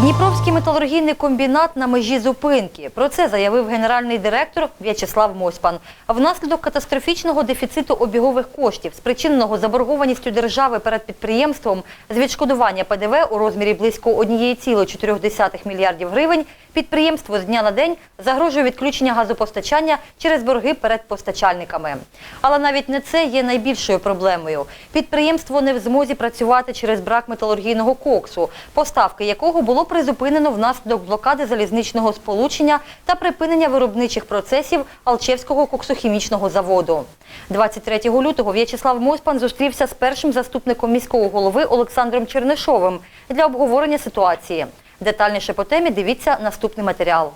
Дніпровський металургійний комбінат на межі зупинки. Про це заявив генеральний директор В'ячеслав Мосьпан. Внаслідок катастрофічного дефіциту обігових коштів, спричиненого заборгованістю держави перед підприємством з відшкодування ПДВ у розмірі близько 1,4 мільярдів гривень, підприємство з дня на день загрожує відключення газопостачання через борги перед постачальниками. Але навіть не це є найбільшою проблемою. Підприємство не в змозі працювати через брак металургійного коксу, поставки якого було призупинено внаслідок блокади залізничного сполучення та припинення виробничих процесів Алчевського коксохімічного заводу. 23 лютого В'ячеслав Моспан зустрівся з першим заступником міського голови Олександром Чернишовим для обговорення ситуації. Детальніше по темі дивіться наступний матеріал.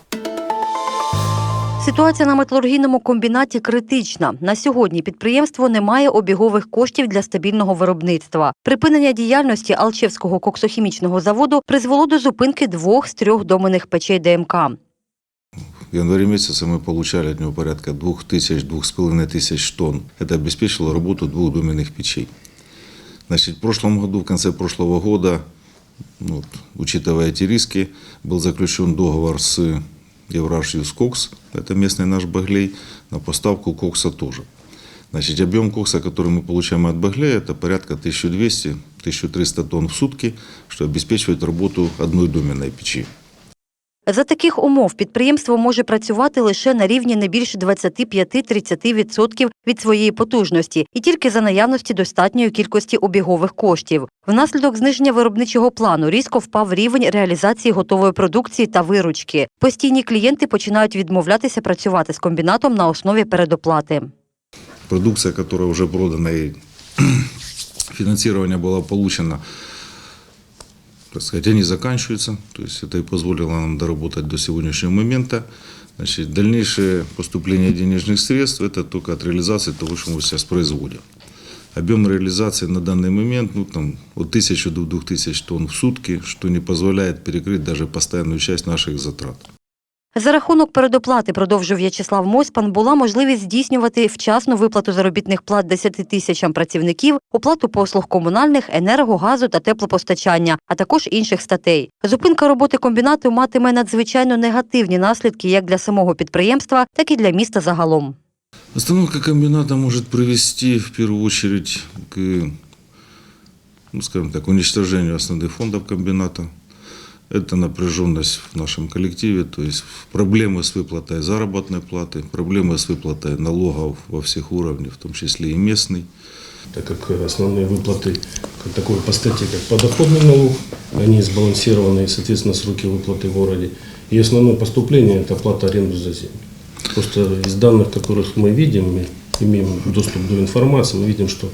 Ситуація на металургійному комбінаті критична. На сьогодні підприємство не має обігових коштів для стабільного виробництва. Припинення діяльності Алчевського коксохімічного заводу призвело до зупинки двох з трьох доменних печей ДМК. В январе месяце мы получали от него порядка 2000-2500 тысяч тонн. Это обеспечило работу двух доменных печей. Значит, в прошлом году, в конце прошлого года, ну, вот, учитывая эти риски, был заключен договор с Еврашьюз-Кокс, это местный наш Баглей, на поставку кокса тоже. Значит, объем кокса, который мы получаем от Баглея, это порядка 1200-1300 тонн в сутки, что обеспечивает работу одной доменной печи. За таких умов підприємство може працювати лише на рівні не більше 25-30% від своєї потужності і тільки за наявності достатньої кількості обігових коштів. Внаслідок зниження виробничого плану різко впав рівень реалізації готової продукції та виручки. Постійні клієнти починають відмовлятися працювати з комбінатом на основі передоплати. продукция, которая уже продана и финансирование было получено, так сказать, они заканчиваются. То есть это и позволило нам доработать до сегодняшнего момента. Значит, дальнейшее поступление денежных средств – это только от реализации того, что мы сейчас производим. Объем реализации на данный момент ну, там, от 1000 до 2000 тонн в сутки, что не позволяет перекрыть даже постоянную часть наших затрат. За рахунок передоплати, продовжив В'ячеслав Мосьпан, була можливість здійснювати вчасну виплату заробітних плат 10 тисячам працівників, оплату послуг комунальних, енерго, газу та теплопостачання, а також інших статей. Зупинка роботи комбінату матиме надзвичайно негативні наслідки як для самого підприємства, так і для міста загалом. Остановка комбината может привести в первую очередь к, ну, скажем так, уничтожению основных фондов комбината. Это напряженность в нашем коллективе, то есть проблемы с выплатой заработной платы, проблемы с выплатой налогов во всех уровнях, в том числе и местный. так как основные выплаты как такой по статье, как подоходный налог, они сбалансированы, и, соответственно, сроки выплаты в городе. И основное поступление – это оплата аренды за землю. Просто из данных, которых мы видим, мы имеем доступ до информации, мы видим, что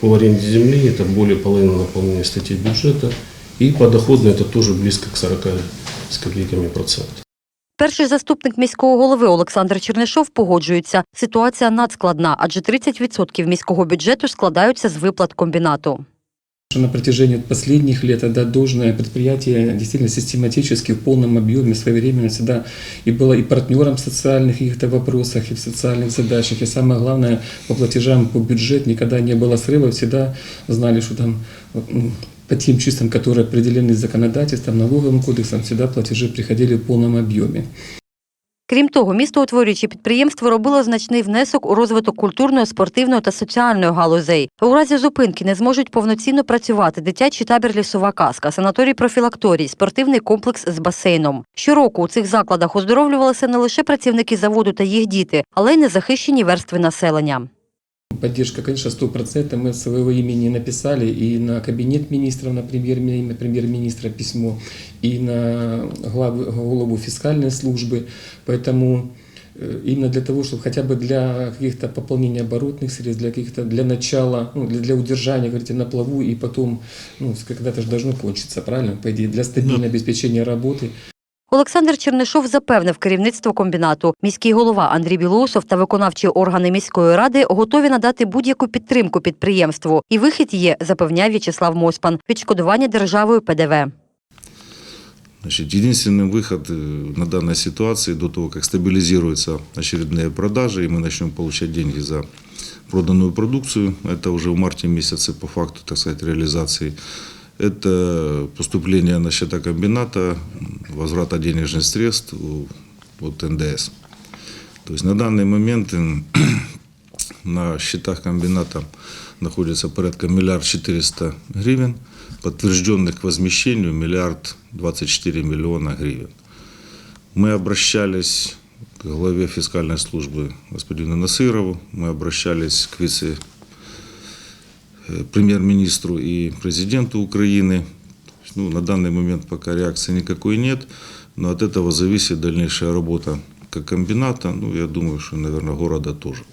по аренде земли это более половины наполнения статей бюджета, и подоходный это тоже близко к 40 с копейками процентов. Перший заступник міського голови Олександр Чернишов погоджується. Ситуація надскладна, адже 30% міського бюджету складаються з виплат комбінату. На протяжении последних лет это должное предприятие действительно систематически в полном объеме своевременно всегда и было и партнером в социальных каких-то вопросах, и в социальных задачах, и самое главное, по платежам по бюджет никогда не было срыва, всегда знали, что там м, по тем числам, которые определены законодательством, налоговым кодексом, всегда платежи приходили в полном объеме. Крім того, місто утворюючи підприємство робило значний внесок у розвиток культурної, спортивної та соціальної галузей. У разі зупинки не зможуть повноцінно працювати дитячий табір лісова казка, санаторій профілакторій, спортивний комплекс з басейном. Щороку у цих закладах оздоровлювалися не лише працівники заводу та їх діти, але й незахищені верстви населення. Поддержка, конечно, 100%. Мы своего имени написали и на кабинет министров, на премьер, на премьер-министра письмо, и на главу, голову фискальной службы. Поэтому э, именно для того, чтобы хотя бы для каких-то пополнения оборотных средств, для каких-то для начала, ну, для, для удержания, говорите, на плаву, и потом, ну, когда-то же должно кончиться, правильно, по идее, для стабильного обеспечения работы. Олександр Чернишов запевнив керівництво комбінату. Міський голова Андрій Білоусов та виконавчі органи міської ради готові надати будь-яку підтримку підприємству. І вихід є, запевняв В'ячеслав Моспан, відшкодування державою ПДВ. Значит, единственный выход э, на данной ситуации до того, как стабилизируются очередные продажи, и мы начнем получать деньги за проданную продукцию, это уже в марте месяце по факту, так сказать, реализации, Это поступление на счета комбината, возврата денежных средств от НДС. То есть на данный момент на счетах комбината находится порядка миллиард четыреста гривен, подтвержденных к возмещению миллиард 24 миллиона гривен. Мы обращались к главе фискальной службы господину Насырову, мы обращались к вице э, и президенту Украины. Ну, на данный момент пока реакции никакой нет, но от этого зависит дальнейшая работа как комбината, ну, я думаю, что, наверное, города тоже.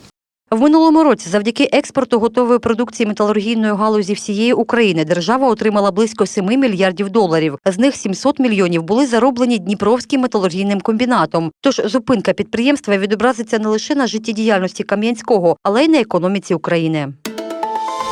В минулому році завдяки експорту готової продукції металургійної галузі всієї України держава отримала близько 7 мільярдів доларів. З них 700 мільйонів були зароблені Дніпровським металургійним комбінатом. Тож зупинка підприємства відобразиться не лише на життєдіяльності Кам'янського, але й на економіці України.